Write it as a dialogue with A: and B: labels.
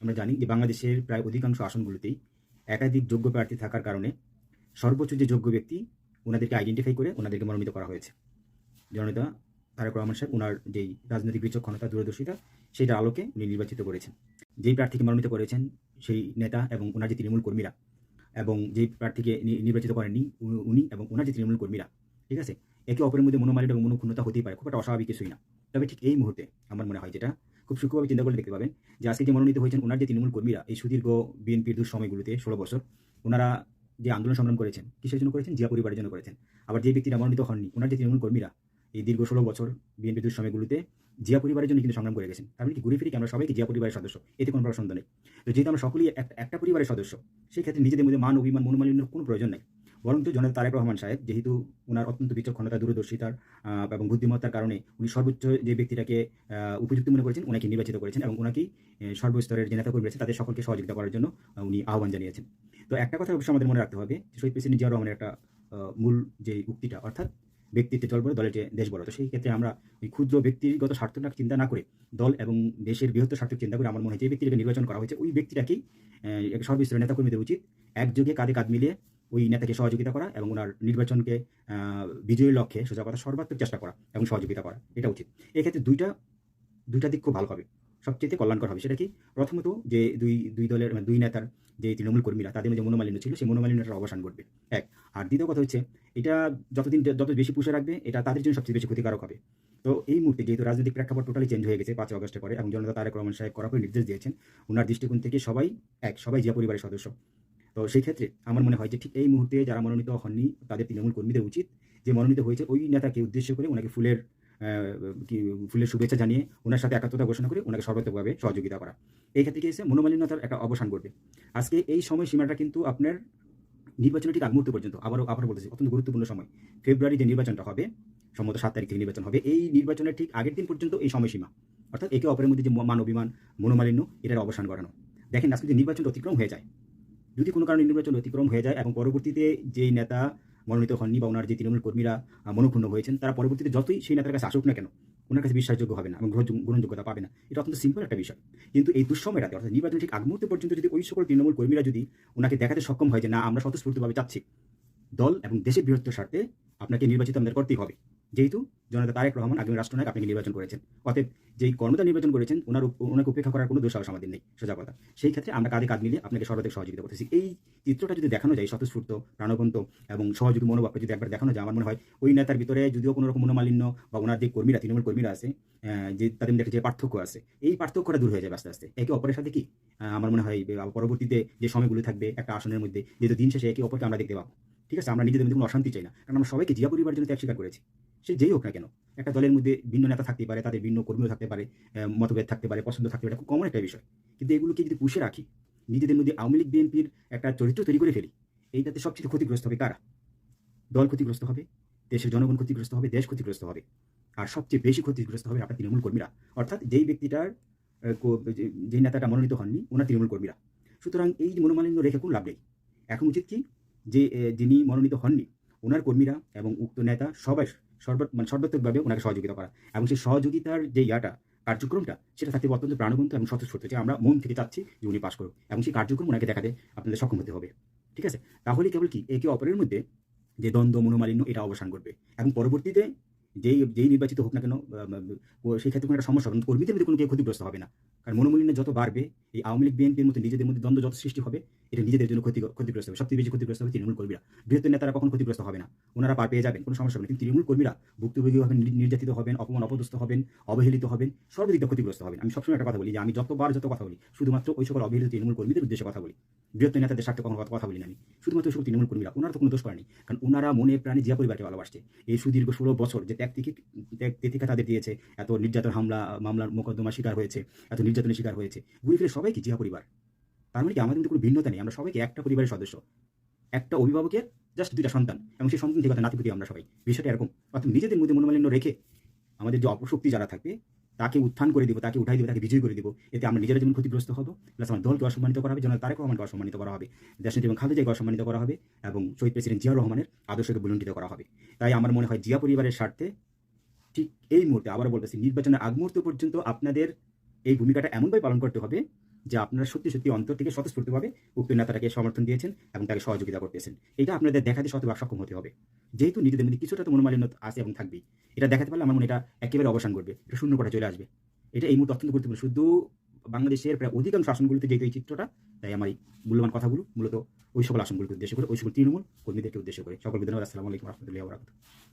A: আমরা জানি যে বাংলাদেশের প্রায় অধিকাংশ আসনগুলোতেই একাধিক যোগ্য প্রার্থী থাকার কারণে সর্বোচ্চ যে যোগ্য ব্যক্তি ওনাদেরকে আইডেন্টিফাই করে ওনাদেরকে মনোনীত করা হয়েছে। জননেতা তারেক রহমান সাহেব ওনার যেই রাজনৈতিক বিচক্ষণতা, দূরদর্শিতা, সেটার আলোকে উনি নির্বাচিত করেছেন। যেই প্রার্থীকে মনোনীত করেছেন সেই নেতা এবং ওনার যে তৃণমূল কর্মীরা এবং যেই প্রার্থীকে নির্বাচিত করেননি উনি এবং ওনার যে তৃণমূল কর্মীরা, ঠিক আছে? একে অপরের মধ্যে মনোমালিন্য এবং মনোক্ষুণ্ণতা হতেই পারে, খুব একটা অস্বাভাবিক কিছুই না। তবে ঠিক এই মুহূর্তে আমার মনে হয় যেটা খুব সূক্ষ্মভাবে চিন্তা করলে দেখতে পাবেন যে আজকে যে মনোনীত হয়েছেন ওনার যে তৃণমূল কর্মীরা এই সুদীর্ঘ বিএনপির সময়গুলোতে ষোলো বছর, ওনারা যে আন্দোলন সংগ্রাম করেছেন, কিসের জন্য করেছেন? জিয়া পরিবারের জন্য করেছেন। আবার যে ব্যক্তিরা মনোনীত হননি, ওনার যে তৃণমূল কর্মীরা এই দীর্ঘ ষোলো বছর বিএনপি সময়গুলোতে জিয়া পরিবারের জন্য কিন্তু সংগ্রাম করে গেছেন। তার মানে কি, ঘুরে ফিরে আমরা সবাইকে জিয়া পরিবারের সদস্য? এতে কোনো প্রশ্ন নেই। তো যেহেতু আমরা সকলেই এক- একটা পরিবারের সদস্য, সেই ক্ষেত্রে নিজেদের মধ্যে মান, অভিমান, মনোমালিন্যের কোনো প্রয়োজন নেই। বরং তো জনতা তারেক রহমান সাহেব, যেহেতু ওনার অত্যন্ত বিচক্ষণতা, দূরদর্শিতার এবং বুদ্ধিমত্তার কারণে উনি সর্বোচ্চ যে ব্যক্তিটাকে উপযুক্ত মনে করেছেন ওনাকে নির্বাচিত করেছেন এবং ওনাকেই সর্বস্তরের যে নেতাকর্মী রয়েছে তাদের সকলকে সহযোগিতা করার জন্য উনি আহ্বান জানিয়েছেন। তো একটা কথা অবশ্যই আমাদের মনে রাখতে হবে শহীদ প্রেসিডেন্ট জিয়া রহমানের একটা মূল যে উক্তিটা, অর্থাৎ ব্যক্তিত্বে দল বড়, দলের যে দেশ বড়, তো সেই ক্ষেত্রে আমরা ওই ক্ষুদ্র ব্যক্তিগত স্বার্থটা চিন্তা না করে দল এবং দেশের বৃহত্তর স্বার্থ চিন্তা করে আমার মনে হয় যে ব্যক্তিটাকে নির্বাচন করা হয়েছে, ওই ব্যক্তিটাকেই সর্বস্তরের নেতাকর্মীদের উচিত একযোগে কাঁধে কাঁধ মিলিয়ে ওই নেতাকে সহযোগিতা করা এবং ওনার নির্বাচনকে বিজয়ীর লক্ষ্যে সোজা কথা সর্বাত্মক চেষ্টা করা এবং সহযোগিতা করা, এটা উচিত। এক্ষেত্রে দুইটা দুইটা দিক খুব ভালো হবে। সবচেয়ে কল্যাণকর হবে সেটা কি? প্রথমত যে দুই দুই দলের মানে দুই নেতার যে তৃণমূল কর্মীরা, তাদের মধ্যে মনোমালিন্য ছিল, সেই মনোমালিন্যটার অবসান ঘটবে। এক। আর দ্বিতীয় কথা হচ্ছে, এটা যতদিন যত বেশি পুষে রাখবে, এটা তাদের জন্য সবচেয়ে বেশি ক্ষতিকারক হবে। তো এই মুহূর্তে যেহেতু রাজনৈতিক প্রেক্ষাপট টোটালি চেঞ্জ হয়ে গেছে পাঁচই আগস্টের পরে এবং জনতা তারেক রহমান সাহেব করে নির্দেশ দিয়েছেন, ওনার দৃষ্টিকোণ থেকে সবাই এক, সবাই জিয়া পরিবারের সদস্য। তো সেই ক্ষেত্রে আমার মনে হয় যে ঠিক এই মুহূর্তে যারা মনোনীত হননি, তাদের তৃণমূল কর্মীদের উচিত যে মনোনীত হয়েছে ওই নেতাকে উদ্দেশ্য করে ওনাকে ফুলের কি, ফুলের শুভেচ্ছা জানিয়ে ওনার সাথে একাত্মতা ঘোষণা করে ওনাকে সর্বাত্মকভাবে সহযোগিতা করা। এই ক্ষেত্রে কি এসে মনোমালিন্যতার একটা অবসান ঘটবে। আজকে এই সময় সীমাটা কিন্তু আপনার নির্বাচনের ঠিক আগ মুহূর্ত পর্যন্ত, আবারও আবারও বলতেছি, অত্যন্ত গুরুত্বপূর্ণ সময়। ফেব্রুয়ারি যে নির্বাচনটা হবে, সম্ভবত সাত তারিখ থেকে নির্বাচন হবে, এই নির্বাচনের ঠিক আগের দিন পর্যন্ত এই সময়সীমা, অর্থাৎ একে অপরের মধ্যে যে মান অভিমান মনোমালিন্য, এটার অবসান ঘটানো। দেখেন আজকে যে নির্বাচন অতিক্রম হয়ে যায় যদি কোনো কারণে নির্বাচন অতিক্রম হয়ে যায় এবং পরবর্তীতে যেই নেতা মনোনীত হননি বা ওনার যে তৃণমূল কর্মীরা মনোক্ষুণ্ণ হয়েছেন, তারা পরবর্তীতে যতই সেই নেতার কাছে আসুক না কেন, ওনার কাছে বিশ্বাসযোগ্য হবে না এবং গ্রহণযোগ্যতা পাবে না। এটা অত্যন্ত সিম্পল একটা বিষয়। কিন্তু এই দুঃসময়টাতে, অর্থাৎ নির্বাচন ঠিক আগ মুহূর্ত পর্যন্ত যদি ওই সকল তৃণমূল কর্মীরা যদি ওনাকে দেখাতে সক্ষম হয় যে, না, আমরা স্বতঃস্ফূর্তভাবে চাচ্ছি দল এবং দেশের বৃহত্তর স্বার্থে আপনাকে নির্বাচিত আমাদের করতেই হবে। যেহেতু জনতা তারেক রহমান আগামী রাষ্ট্রনায়ক আপনাকে নির্বাচন করেছেন? অতএব যেই কর্মদা নির্বাচন করেছেন, ওনার ওনাকে উপেক্ষা করার কোনো দুঃসাহস আমাদের নেই, সোজা কথা। সেই ক্ষেত্রে আমরা কাঁধে কাঁধ মিলিয়ে আপনাকে সর্বাধিক সহযোগিতা করতেছি। এই চিত্রটা যদি দেখানো যায়, স্বতঃস্ফূর্ত, প্রাণবন্ত এবং সহযোগী মনোভাবটা যদি একবার দেখানো যায়, আমার মনে হয় ওই নেতার ভিতরে যদিও কোনো রকম মনোমালিন্য বা ওনার যে কর্মীরা, তৃণমূল কর্মীরা আছে যে তাদের মধ্যে যে পার্থক্য আছে, এই পার্থক্যটা দূর হয়ে যাবে আস্তে আস্তে। একে অপরের সাথে কি? আমার মনে হয় পরবর্তীতে যে সময়গুলো থাকবে, একটা আসনের মধ্যে, যেহেতু দিন শেষে একে অপরকে আমরা দেখতে পাবো। ঠিক আছে, আমরা নিজেদের মধ্যে কোনো অশান্তি চাই না। কারণ আমরা সবাইকে জিয়া পরিবার জন্য ত্যাগ স্বীকার করেছি। সে যেই হোক না কেন, একটা দলের মধ্যে ভিন্ন নেতা থাকতে পারে, তাদের ভিন্ন কর্মীও থাকতে পারে মতভেদ থাকতে পারে, পছন্দ থাকতে পারে খুব কমন একটা বিষয়। কিন্তু এগুলোকে যদি পুষে রাখি, নিজেদের মধ্যে আওয়ামী লীগ, বিএনপির একটা চরিত্র তৈরি করে ফেলি, এইটাতে সবচেয়ে ক্ষতিগ্রস্ত হবে কারা? দল ক্ষতিগ্রস্ত হবে, দেশের জনগণ ক্ষতিগ্রস্ত হবে, দেশ ক্ষতিগ্রস্ত হবে। আর সবচেয়ে বেশি ক্ষতিগ্রস্ত হবে আপনার তৃণমূল কর্মীরা। অর্থাৎ যেই ব্যক্তিটার যে- নেতাটা মনোনীত হননি, ওনার তৃণমূল কর্মীরা। সুতরাং এই মনোমালিন্য রেখে কোনো লাভ নেই। এখন উচিত কি? যে যিনি মনোনীত হননি, ওনার কর্মীরা এবং উক্ত নেতা সবাই সর্ব মানে সর্বাত্মকভাবে ওনাকে সহযোগিতা করা। এবং সেই সহযোগিতার যে ইয়াটা, কার্যক্রমটা, সেটা থাকতে অত্যন্ত প্রাণবন্ত এবং স্বতঃস্ফূর্ত, যে আমরা মন থেকে চাচ্ছি যে উনি পাশ করুক। এবং সেই কার্যক্রম ওনাকে দেখাতে আপনাদের সক্ষম হতে হবে। ঠিক আছে? তাহলে কেবল কি? একে অপরের মধ্যে যে দ্বন্দ্ব, মনোমালিন্য, এটা অবসান করবে এবং পরবর্তীতে যেই যেই নির্বাচিত হোক না কেন সেই ক্ষেত্রে কোনো একটা সমস্যা হবে। কর্মীদের মধ্যে কোনো কেউ ক্ষতিগ্রস্ত হবে না। কারণ মনোমালিন্য যত বাড়বে, এই আওয়ামী লীগ, বিএনপির মধ্যে নিজেদের মধ্যে দ্বন্দ্ব যত সৃষ্টি হবে, এটা নিজেদের জন্য ক্ষতি ক্ষতিগ্রস্ত হবে। সবচেয়ে বেশি ক্ষতিগ্রস্ত হবে তৃণমূল কর্মীরা। বৃহত্তর নেতারা কখন ক্ষতিগ্রস্ত হবে না। ওনারা পার পেয়ে যাবেন, কোনো সমস্যা হবে না। কিন্তু তৃণমূল কর্মীরা ভুক্তভোগী হবেন নির্যাতিত হবেন, অপমান, অপদস্থ হবেন, অবহেলিত হবেন সর্বদিক ক্ষতিগ্রস্ত হবেন। আমি সবসময় একটা কথা বলি যে, আমি যতবার যত কথা বলি, শুধুমাত্র ওই সকল অবহেলিত তৃণমূল কর্মীদের উদ্দেশ্যে কথা বলি। বৃহত্তর নেতাদের স্বার্থে কখনো কথা বলি না আমি। শুধুমাত্র ওই সকল তৃণমূল কর্মীরা, ওনারা তো কোনো দোষ করেনি। কারণ ওনারা মনে প্রাণে জিয়া পরিবারকে ভালোবাসছে। এই সুদীর্ঘ ষোলো বছর যে ত্যাগ তাদের দিয়েছে। এত নির্যাতন হামলা, মামলার মোকদ্দমা শিকার হয়েছে, এত নির্যাতনের শিকার হয়েছে। ঘুরে ফিরে সবাই কি জিহা পরিবার? তার মানে কি আমাদের মধ্যে কোনো ভিন্নতা নেই? আমরা সবাইকে একটা পরিবারের সদস্য। একটা অভিভাবকের জাস্ট দুইটা সন্তান এবং সেই সন্তান থেকে নাতিপুতি আমরা সবাই। বিষয়টা এরকম। অর্থাৎ নিজেদের মধ্যে মনোমালিন্য রেখে আমাদের যে অপশক্তি যারা থাকবে তাকে উত্থান করে দিব, তাকে উঠাই দিব, তাকে বিজয় করে দিব। এতে আমরা নিজেরা যেমন ক্ষতিগ্রস্ত হব, প্লাস আমার দলকে অসম্মানিত করা হবে, জনতা তারেক রহমানকে অসম্মানিত করা হবে। দেশনীতি এবং খালেদাকে অসম্মানিত করা হবে এবং শহীদ প্রেসিডেন্ট জিয়া রহমানের আদর্শকে বুলন্ডিত করা হবে। তাই আমার মনে হয় জিয়া পরিবারের স্বার্থে ঠিক এই মুহূর্তে আবার বলতেছি, নির্বাচনের আগ মুহূর্ত পর্যন্ত আপনাদের এই ভূমিকাটা এমনভাবে পালন করতে হবে যে আপনারা সত্যি সত্যি অন্তর থেকে স্বতঃস্ফূর্তভাবে উক্ত নেতাটাকে সমর্থন দিয়েছেন এবং তাকে সহযোগিতা করতেছেন। এটা আপনাদের দেখাতে শতভাগ সক্ষম হতে হবে। যেহেতু নিজেদের মধ্যে কিছুটা তো মনোমালিন্য আছে এবং থাকবেই। এটা দেখাতে পারলে আমার মনে এটা একেবারে অবসান করবে এটা শূন্য পটে চলে আসবে। এটা এই মুহূর্তে অত্যন্ত গুরুত্বপূর্ণ। শুধু বাংলাদেশের প্রায় অধিকাংশ আসনগুলিতে যেহেতু এই চিত্রটা, তাই আমার এই মূল্যবান কথাগুলো মূলত ওই সকল আসনগুলিকে উদ্দেশ্য করে, ওই সকল তৃণমূল কর্মীদেরকে উদ্দেশ্য করে। সকল ধন্যবাদ। আসসালামু আলাইকুম রহমতুল্লাহ